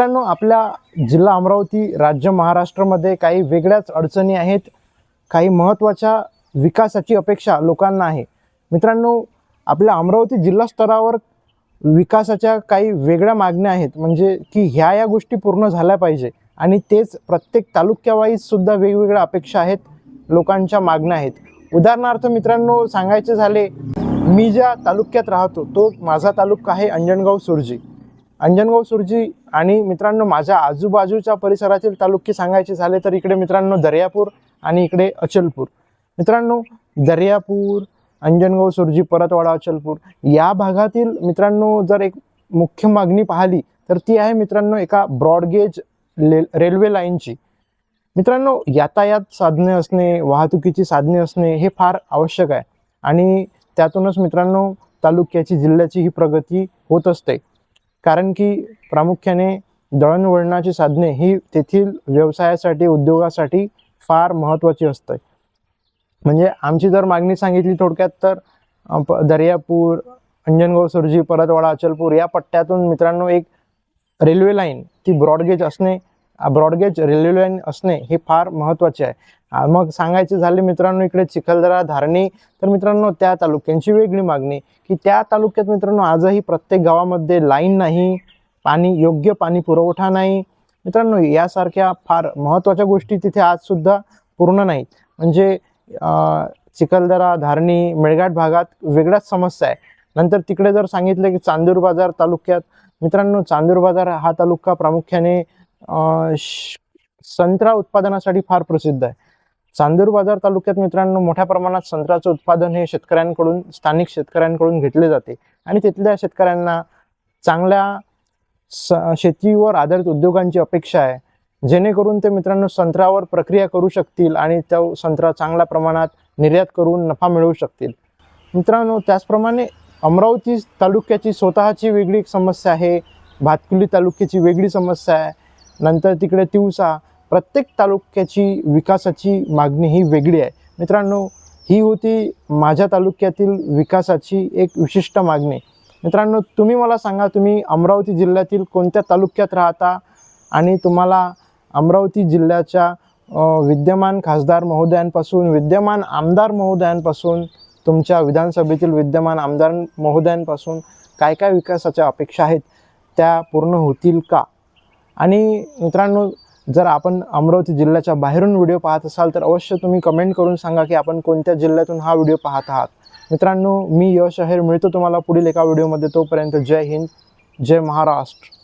मित्रांनो आपल्या जिल्हा अमरावती राज्य महाराष्ट्रामध्ये काही वेगळ्याच अडचणी आहेत. काही महत्त्वाच्या विकासाची अपेक्षा लोकांना आहे. मित्रांनो आपल्या अमरावती जिल्हा स्तरावर विकासाच्या काही वेगळ्या मागण्या आहेत. म्हणजे की ह्या या गोष्टी पूर्ण झाल्या पाहिजे. आणि तेच प्रत्येक तालुक्यावाईज सुद्धा वेगवेगळ्या अपेक्षा आहेत लोकांच्या मागण्या आहेत. उदाहरणार्थ मित्रांनो सांगायचे झाले मी ज्या तालुक्यात राहतो तो माझा तालुका आहे अंजनगाव सुरजी. अंजनगाव सुरजी आणि मित्रांनो माझ्या आजूबाजूच्या परिसरातील तालुके सांगायचे झाले तर इकडे मित्रांनो दर्यापूर आणि इकडे अचलपूर. मित्रांनो दर्यापूर अंजनगाव सुरजी परतवाडा अचलपूर या भागातील मित्रांनो जर एक मुख्य मागणी पाहिली तर ती आहे मित्रांनो एका ब्रॉडगेज ले रेल्वे लाईनची. मित्रांनो यातायात साधने असणे वाहतुकीची साधने असणे हे फार आवश्यक आहे आणि त्यातूनच मित्रांनो तालुक्याची जिल्ह्याची ही प्रगती होत असते. कारण की प्रामुख्याने दळणवळणाची साधने ही तेथील व्यवसायासाठी उद्योगासाठी फार महत्त्वाची असते. म्हणजे आमची जर मागणी सांगितली थोडक्यात तर दर्यापूर अंजनगाव सुरजी परतवाडा अचलपूर या पट्ट्यातून मित्रांनो एक रेल्वे लाईन ती ब्रॉडगेज असणे ब्रॉडगेज रेल्वे लाईन असणे हे फार महत्त्वाचे आहे. मग सांगायचे झाले मित्रांनो इकडे चिखलदरा धारणी. तर मित्रांनो त्या तालुक्यांची वेगळी मागणी की त्या तालुक्यात मित्रांनो आजही प्रत्येक गावामध्ये लाईन नाही पाणी योग्य पाणी पुरवठा नाही. मित्रांनो यासारख्या फार महत्त्वाच्या गोष्टी तिथे आजसुद्धा पूर्ण नाहीत. म्हणजे चिखलदरा धारणी मेळघाट भागात वेगळ्याच समस्या आहे. नंतर तिकडे जर सांगितलं की चांदूर बाजार तालुक्यात मित्रांनो चांदूर बाजार हा तालुका प्रामुख्याने श- संत्रा उत्पादनासाठी फार प्रसिद्ध आहे. चांदूर बाजार तालुक्यात मित्रांनो मोठ्या प्रमाणात संत्र्याचं उत्पादन हे शेतकऱ्यांकडून स्थानिक शेतकऱ्यांकडून घेतले जाते. आणि तिथल्या शेतकऱ्यांना चांगल्या स शेतीवर आधारित उद्योगांची अपेक्षा आहे. जेणेकरून ते मित्रांनो संत्र्यावर प्रक्रिया करू शकतील आणि तो संत्रा चांगल्या प्रमाणात निर्यात करून नफा मिळवू शकतील. मित्रांनो त्याचप्रमाणे अमरावती तालुक्याची स्वतःची वेगळी एक समस्या आहे. भातकुली तालुक्याची वेगळी समस्या आहे. नंतर तिकडे तिवसा प्रत्येक तालुक्याची विकासाची मागणी ही वेगळी आहे. मित्रांनो ही होती माझ्या तालुक्यातील विकासाची एक विशिष्ट मागणी. मित्रांनो तुम्ही मला सांगा तुम्ही अमरावती जिल्ह्यातील कोणत्या तालुक्यात राहता? आणि तुम्हाला अमरावती जिल्ह्याच्या विद्यमान खासदार महोदयांपासून विद्यमान आमदार महोदयांपासून तुमच्या विधानसभेतील विद्यमान आमदार महोदयांपासून काय काय विकासाच्या अपेक्षा आहेत त्या पूर्ण होतील का? आणि मित्रांनो जर आपण अमरावती जिल्ह्याच्या बाहेरून व्हिडिओ पाहत असाल तर अवश्य तुम्ही कमेंट करून सांगा की आपण कोणत्या जिल्ह्यातून हा व्हिडिओ पाहत आहात. मित्रांनो मी यश अहेर मिळतो तुम्हाला पुढील एका व्हिडिओमध्ये. तोपर्यंत जय हिंद जय महाराष्ट्र.